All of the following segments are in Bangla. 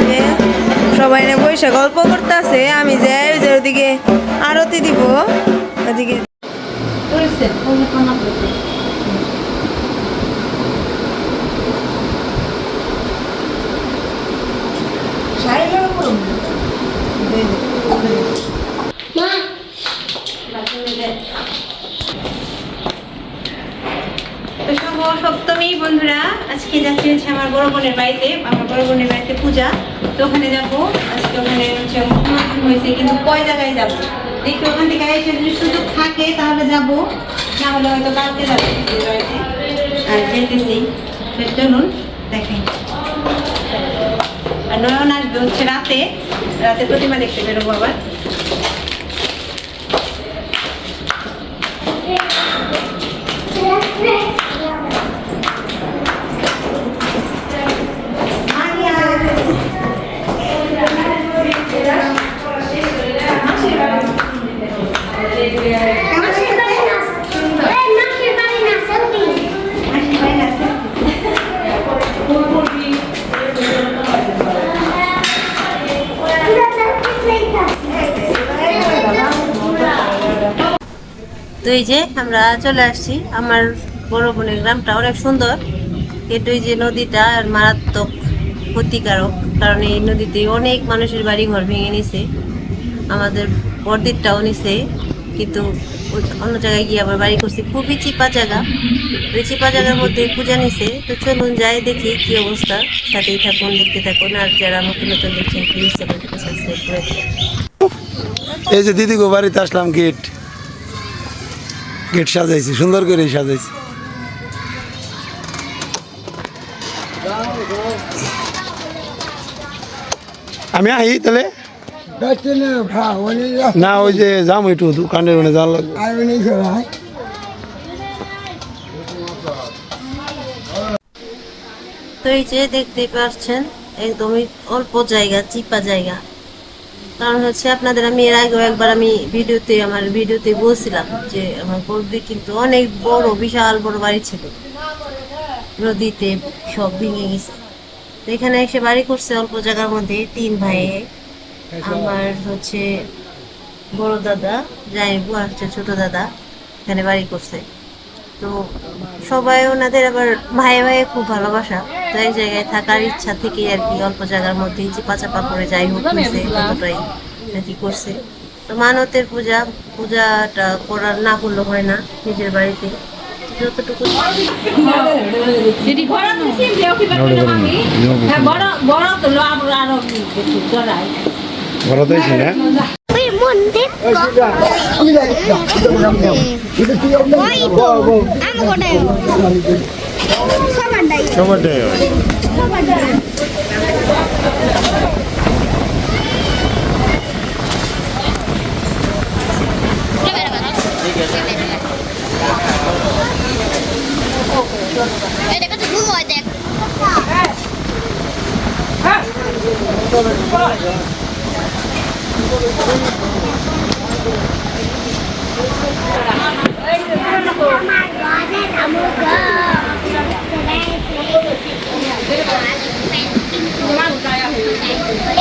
যে সবাই না বৈশা গল্প করতেছে আমি যাই যে ওদিকে আরতি দিব। ওদিকে তো সপ্তমী বন্ধুরা, আজকে যাচ্ছি হচ্ছে আমার বড় বোনের বাড়িতে, আমার বড় বোনের বাড়িতে পূজা। তো ওখানে যাব। আজকে ওখানে হচ্ছে হয়েছে, কিন্তু কয় জায়গায় যাব? দেখি ওখান থেকে এসে যদি সুযোগ থাকে, তাহলে যাব। না হলে হয়তো কালকে যাব। আর যেতেছি। চলুন দেখেন আর নয়ন আসবে হচ্ছে রাতে। রাতে প্রতিমা দেখতে বেরোবো আবার। তো এই যে আমরা চলে আসছি। আমার বড় বোনের গ্রামটা অনেক সুন্দর। কিন্তু এই যে নদীটা মারাত্মক ক্ষতিকারক, কারণ এই নদীতে অনেক মানুষের বাড়ি ঘর ভেঙে নিছে। আমাদের বর্দিরটাও নিছে, কিন্তু অন্য জায়গায় গিয়ে আবার বাড়ি করছি। খুবই চিপা জায়গা। ওই চিপা জায়গার মধ্যে পূজা নিছে। তো চলুন যাই দেখি কি অবস্থা। সাথেই থাকুন, দেখতে থাকুন। আর যারা নতুন নতুন দেখছেন এই যে দিদি গো বাড়িতে আসলাম গেট গেট সাজাইছি সুন্দর করে সাজাইছি। আমি আহি তাহলে? না ওই যে যাম একটু দোকানের মানে লাগবে। তো এই যে দেখতে পাচ্ছেন একদমই অল্প জায়গা চিপা জায়গা। কারণ হচ্ছে আপনাদের আমি এর আগেও একবার আমি ভিডিওতে, আমার ভিডিওতে বলছিলাম যে আমার বৌদি কিন্তু অনেক বড়, বিশাল বড় বাড়ি ছিল। নদীতে সব ভেঙে গেছে। তো এখানে এসে বাড়ি করছে অল্প জায়গার মধ্যে তিন ভাইয়ে আমার হচ্ছে বড় দাদা জাইবু আর হচ্ছে ছোট দাদা এখানে বাড়ি করছে। তো সবাই ওনাদের আবার ভাইয়ে ভাইয়ে খুব ভালোবাসা। তো এক জায়গায় থাকার ইচ্ছা থেকে আর কি অল্প জায়গার মধ্যে চিপা চাপা করে যাই হোক ততটাই আর কি করছে। তো মানতের পূজা পূজাটা করার না করলে হয় না নিজের বাড়িতে। যতটুকু তো সিম দেও কি পারবে না আমি হ্যাঁ বড় বড় তো লো আবার আরও একটু জড়াই বড় তো এসে না সবারটাই হয় এটা কত ঘুম হয় দেখ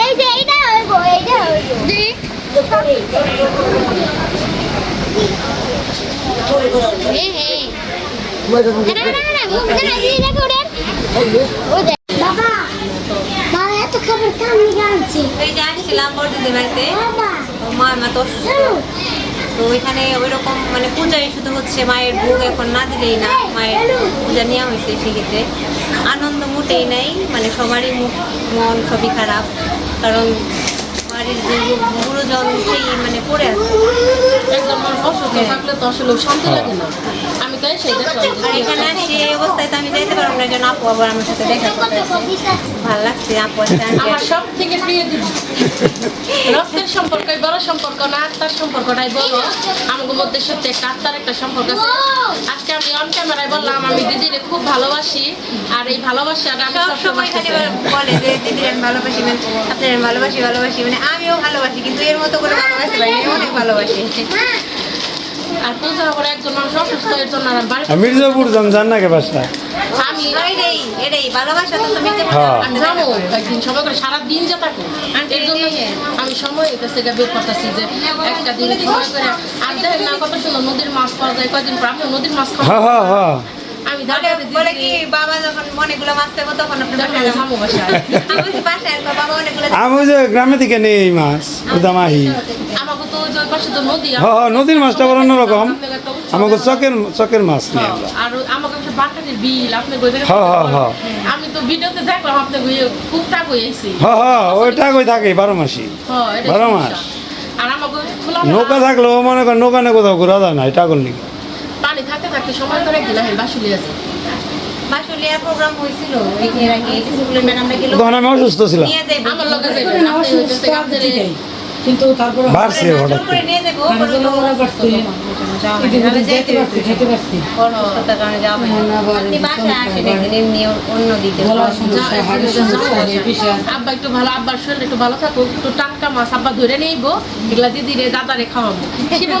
এই যে এইটা হইব এইটা হইব জি বাবা। বাবা এত খাবার কামি গাছে এই যে আসছিলাম বড়দিদের বাড়িতে মা মা তো তো ওইখানে ওই রকম মানে পূজাই শুধু হচ্ছে মায়ের ভোগ এখন না দিলেই না, মায়ের পূজা নেওয়া হয়েছে সেক্ষেত্রে। আনন্দ মোটেই নাই মানে সবারই মুখ মন সবই খারাপ, কারণ বাড়ির যে গুরুজন সেই মানে পড়ে আছে। একজন মানুষ অসুস্থ থাকলে তো আসলে শান্তি লাগে না। আমি তাই সেই এখানে আসছি অবস্থায় তো আমি যাইতে পারব না যেন আপু আবার আমার সাথে দেখা করতে ভালো লাগছে আপু আমার সব থেকে প্রিয় দিদি রক্তের সম্পর্ক বড় সম্পর্ক না আত্মার সম্পর্কটাই আমাদের মধ্যে সত্যি একটা আত্মার একটা সম্পর্ক আছে। আজকে আমি অন ক্যামেরায় বললাম আমি দিদিরে খুব ভালোবাসি আর এই ভালোবাসাটা আমি সব সব সময় সময় খালি বলে যে দিদির আমি ভালোবাসি মানে আপনার ভালোবাসি ভালোবাসি মানে আমিও ভালোবাসি কিন্তু এর মতো করে ভালোবাসতে পারি অনেক ভালোবাসি। মির্জাপুর যান যান নাকি বাসা আমি সময় করে সারাদিন যে থাকো। কাছে বের করতেছি যে একটা দিন সময় করে আর দেখেন না কত সুন্দর নদীর মাছ পাওয়া যায় কয়দিন পর আপনি নদীর মাছ খাওয়া হ্যাঁ হ্যাঁ হ্যাঁ। আমি বলে কি বাবা যখন অনেকগুলো মাছ পাবো তখন আপনি দেখেন বাসায় যাব। সামু বাসায় আমি বাসায় বাবা অনেকগুলো আমি যে গ্রামে থেকে নেই এই মাছ উদামাহি আমাকে তো ওই পাশে তো নদী হ্যাঁ হ্যাঁ নদীর মাছটা বড় অন্যরকম আমাকে চকের চকের মাছ নেই আমরা। আর আমাকে একটা বাটানের বিল আপনি কই হ্যাঁ, হ্যাঁ, হ্যাঁ। আমি তো ভিডিওতে দেখলাম আপনি কই খুব টাকা হয়েছি হ্যাঁ হ্যাঁ ওইটা কই থাকে? বারো মাসি। হ্যাঁ বারো। মাস। আর আমাকে নৌকা থাকলেও মনে করেন নৌকা নিয়ে কোথাও ঘোরা যায় না এটা করলি পানি থাকতে থাকতে সময় ধরে গেলাম বাসুলিয়া বাসুলি আছে। বাসুলিয়া প্রোগ্রাম হয়েছিল এই এর আগে ম্যাডামরা গেল। তখন আমি অসুস্থ ছিলাম। আমার লগে যাই আপনি কিন্তু তারপরে বাড়ছে হঠাৎ আব্বা একটু ভালো আব্বার শরীর একটু ভালো একটু টাটকা মাছ আব্বা ধরে নিইব। এগুলা দিদি রে খাওয়াবো।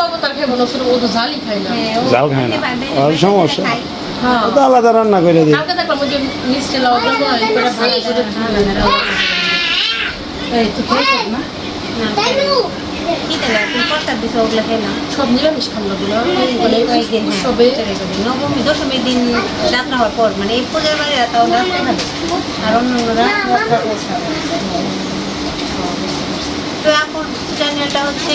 বাবু তার ও তো না। হ্যাঁ, খায় না। সমস্যা। হ্যাঁ। আলাদা রান্না করে দিই কালকে দেখলাম ওই যে মিষ্টি লাউ ভালো করে এই তো খেয়েছিস না। নবমী দশমীর দিন হওয়ার পর মানে এই তো এখন চ্যানেলটা হচ্ছে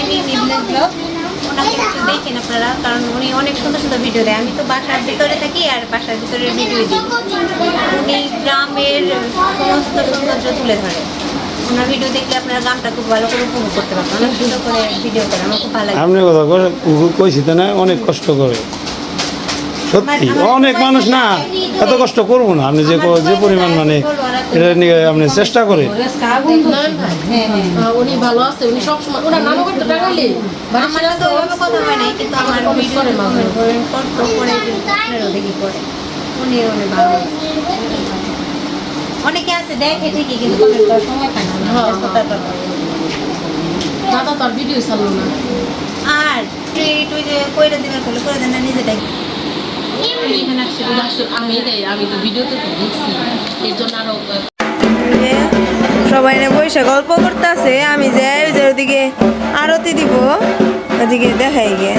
ওনাকে দেখেন আপনারা কারণ উনি অনেক সুন্দর সুন্দর ভিডিও দেয় আমি তো বাসার ভিতরে থাকি আর বাসার ভিতরে ভিডিও দিই উনি গ্রামের সমস্ত সৌন্দর্য তুলে ধরে ওনার ভিডিও দেখলে আপনারা গ্রামটা খুব ভালো করে উপভোগ করতে পারবেন। অনেক সুন্দর করে ভিডিও করে আমার খুব ভালো লাগে। আপনি কথা কইছি তো না অনেক কষ্ট করে। সত্যি অনেক মানুষ না এত কষ্ট করব না। আপনি যে যে পরিমাণ মানে এটা নিয়ে আপনি চেষ্টা করে। আজকে আগুন নয়ন ভাই আহ, উনি ভালো আছে উনি সব সময় ওনার নানু বাড়িতে টাঙ্গাইলে আমার তো কথা হয় নাই কিন্তু আমার করে মাঝে কষ্ট করে দেখি করে উনি উনি ভালো। অনেকে আছে দেখে ঠিকই কিন্তু সময় পায় না। দাদা তার ভিডিও চালু না। আর তুই তুই যে কইরা দিবেন বলে করে দেন না নিজেটাই এখানে আসছে উনি আসলে আমি আমি তো ভিডিওতে দেখছি। এর জন্য আরও সবাই না বসে গল্প করতেছে আমি যাই ওই যে ওদিকে আরতি দিব। ওদিকে দেখাই গিয়ে।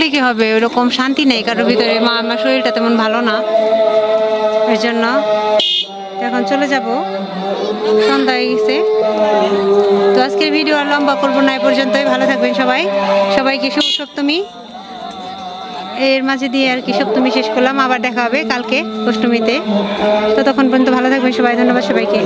থেকে হবে? ওরকম শান্তি নেই কারোর ভিতরে। মা, আমার শরীরটা তেমন ভালো না। এর জন্য এখন চলে যাব। সন্ধ্যা হয়ে গেছে তো আজকের ভিডিও আর লম্বা করব না এই পর্যন্তই। ভালো থাকবেন সবাই। সবাইকে শুভ সপ্তমী। এর মাঝে দিয়ে আর কি সপ্তমী শেষ করলাম। আবার দেখা হবে কালকে অষ্টমীতে। তো তখন পর্যন্ত ভালো থাকবেন সবাই। ধন্যবাদ সবাইকে।